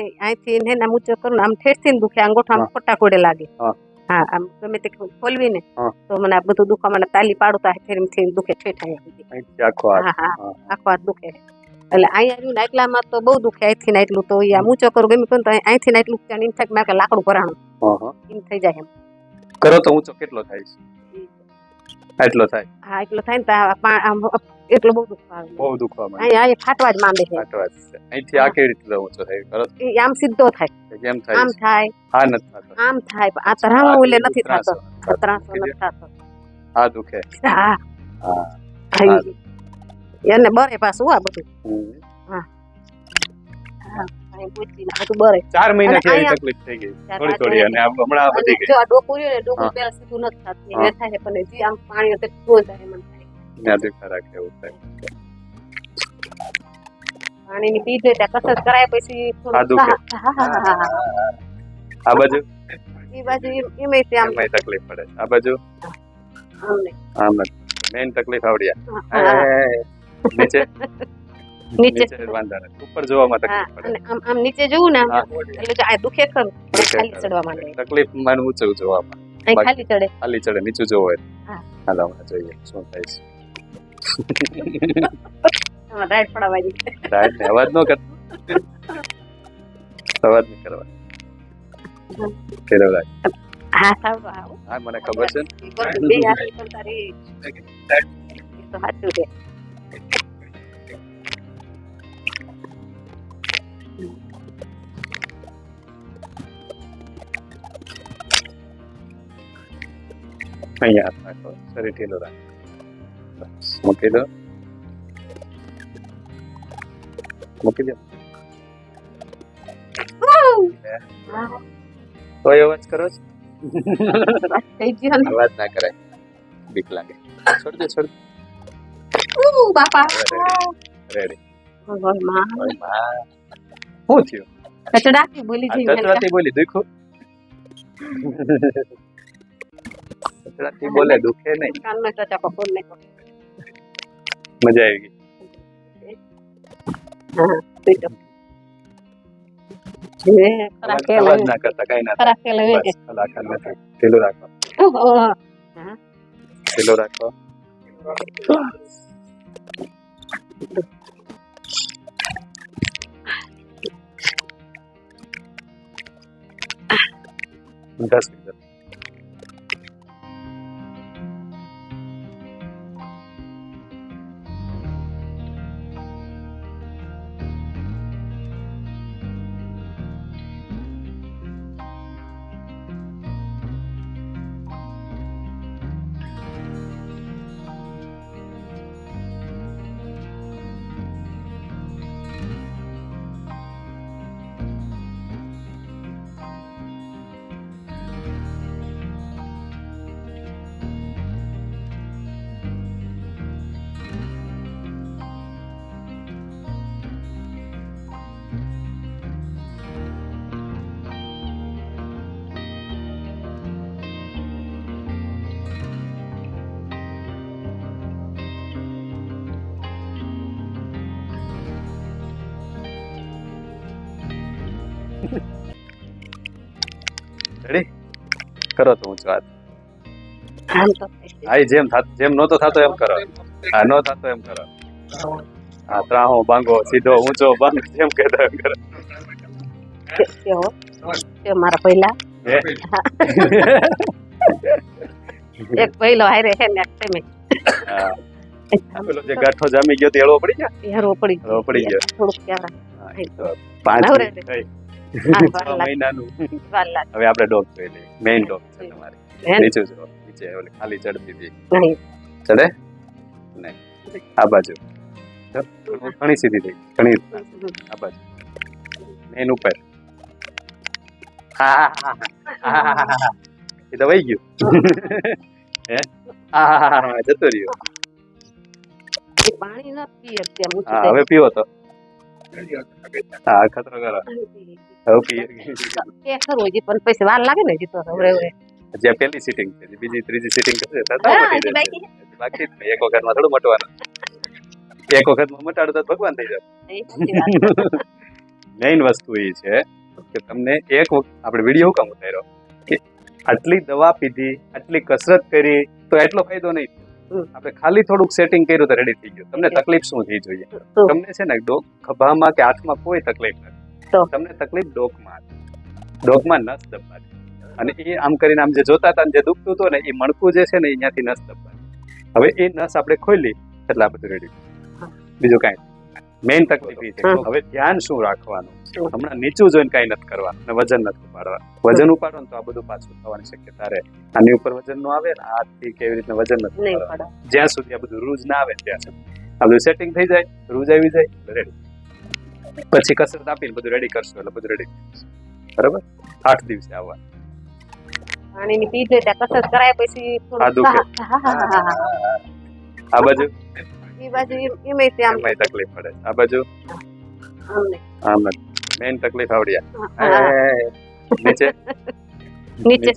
અહીંથી ને ઊંચો કરું આમ ઠેસથી દુખે અંગૂઠો આમ ખોટા કોડે લાગે. હા. હા આમ ગમે તે ખોલવી ને તો મને આ બધું દુખવા મને તાલી પાડું તો દુખે આખો હા હા. આખો હાથ દુખે. એટલે અહીંયા આવ્યું ને એટલામાં તો બહુ દુખે અહીંથી એટલું તો આમ ઊંચો કરું ગમે કરું તો અહીં- અહીંથી એટલું કે મારે લાકડું ભરાણું. એમ થઈ જાય એમ. કરો તો ઊંચો કેટલો થાય છે? આટલો થાય. હા એટલો થાય ને આમ એટલો બહુ દુખ આવે. બહુ દુખવા માંડે અહીંયા અહીંયા ફાટવા જ માંડે છે. ફાટવા જ છે. અહીંથી આ કેવી રીતે ઊંચો થાય કરો આમ સીધો થાય. કેમ થાય? આમ થાય. હા નથી થતો. આમ થાય. પણ આ તરામાં ઓલે નથી થતો. ત્રાસો. નથી થતો. હા દુખે? હા. હા. એને બરે પાછું આ બધું. ચાર મહિના થી તકલીફ થઈ ગઈ. થોડી થોડી અને હમણાં વધી ગઈ. જો આ ડોકું રહ્યો ને ડોકું. પેલા સીધું નથી થતું. એ થાય છે પણ જે આમ પાણી હશે તો જાય મને થાય. ના દેખા રાખે એવું થાય. પાણીની પી જાય ત્યાં કસરત કરાય પછી થોડું આ બાજુ? એ બાજુ એમાં છે આમ. તકલીફ પડે. આ બાજુ? આમ ને. આમ મેન તકલીફ આવડ્યા. નીચે? નીચે વાંધા નથી ઉપર જોવામાં તકલીફ પડે. આમ આમ નીચે જોવું ને એટલે જો આ દુખે ખરું. ખાલી ચડવા માંડે. તકલીફમાં ઊંચું જોવામાં અહીં ખાલી ચડે. ખાલી ચડે નીચું જોવો હોય હા. હાલો હમણાં જોઈએ શું થાય છે. આમાં રાઈડ પડાવવાની સાહેબ ને અવાજ ન કરતો અવાજ નહીં કરવા. પેલો રાખ. હા સારું હા. મને ખબર છે ને. બે હાથે પણ તારી તો સાચું છે. અહીંયા હાથ નાખો શરીર ઢીલો રાખો મૂકી દો મૂકી દો કોઈ અવાજ કરો છો અવાજ ના કરાય બીક લાગે છોડ દે છોડ બાપા રેડી ભગવાનમાં શું થયું? કચડા બોલી જઈ ચચરાતી બોલી દુખ્યું ચચરાતી બોલે દુખે નહીં. કાનનો ચચાકો બોલ ને મજા આવી ગઈ. અવાજ- ના કરતા કઈ ના કલાકાર નથી. ઢીલું રાખો. ઢીલું રાખો. Fantastic રેડી કરો તો ઊંચો હાથ હા જેમ જેમ નતો થતો એમ કરો. હા નો થતો એમ કરો. હા ત્રાહો બાંગો સીધો ઊંચો બંધ જેમ કહેતો એમ કરો. મારા પહેલા એક પહેલો હારે હે ને તમે. પેલો જે ગાંઠો જામી ગયો તો એળો પડી ગયો? હેરો પડી ગયો. પડી ગયો. થોડુંક ક્યારે પાંચ થઈ. મહિનાનું. હવે આપણે ડોગ જોઈ લઈએ મેઇન ડોગ છે તમારી. નીચે જો નીચે ખાલી ચડતી હતી ચડે? નહીં. આ બાજુ. ઘણી સીધી થઈ ઘણી આ બાજુ. મેઇન ઉપર. એ તો વહી ગયું. હે? હા જતો રહ્યો. પાણી નથી અત્યારે. હવે પીવો તો. હા ખતરો કરો હવે પીએ ખરું હજી પણ પછી વાર લાગે ને હજી તો હવે. જે પહેલી સીટિંગ છે જે બીજી ત્રીજી સીટિંગ જશે. બાકી. એક વખતમાં થોડું મટવાનું એક વખતમાં મટાડો તો ભગવાન થઈ જાય મેઇન વસ્તુ એ છે કે તમને એક વખત આપણે વીડિયો કામ ઉતાર્યો કે આટલી દવા પીધી આટલી કસરત કરી તો એટલો ફાયદો નહીં. આપણે ખાલી થોડુંક સેટિંગ કર્યું તો રેડી થઈ ગયું. તમને તકલીફ શું થઈ જોઈએ? તમને છે ને ડોક ખભામાં કે હાથમાં કોઈ તકલીફ નથી. તમને તકલીફ ડોકમાં. ડોકમાં નસ દબાતી અને એ આમ કરીને આમ જે જોતા હતા જે દુખતું હતું ને એ મણકું જે છે ને એ અહીંયાથી નસ દબાતી હવે એ નસ આપણે ખોલી એટલે આ બધું રેડી બીજું કાંઈ મેઇન તકલીફ એ છે હવે ધ્યાન શું રાખવાનું? હમણાં નીચું જોઈને કઈ નથી કરવાનું વજન નથી ઉપાડવાનું વજન ઉપાડો ને તો આ બધું પાછું થવાની શક્યતા રહે. આની ઉપર વજનનું આવે ને હાથથી કેવી રીતના વજન નથી જ્યાં સુધી આ બધું રૂજ ના આવે ત્યાં સુધી. આ બધું સેટિંગ થઈ જાય રૂજ આવી જાય રેડી પછી કસરત આપીને બધું રેડી કરશું એટલે બધું રેડી બરાબર? આઠ દિવસે આવવા પાણીની પી જાય ત્યાં કસરત કરાય પછી આ બાજુ. એ બાજુ એમ- તે આમ તકલીફ પડે આ બાજુ આમ. આમ તકલીફ આવડ્યા. નીચે નીચે.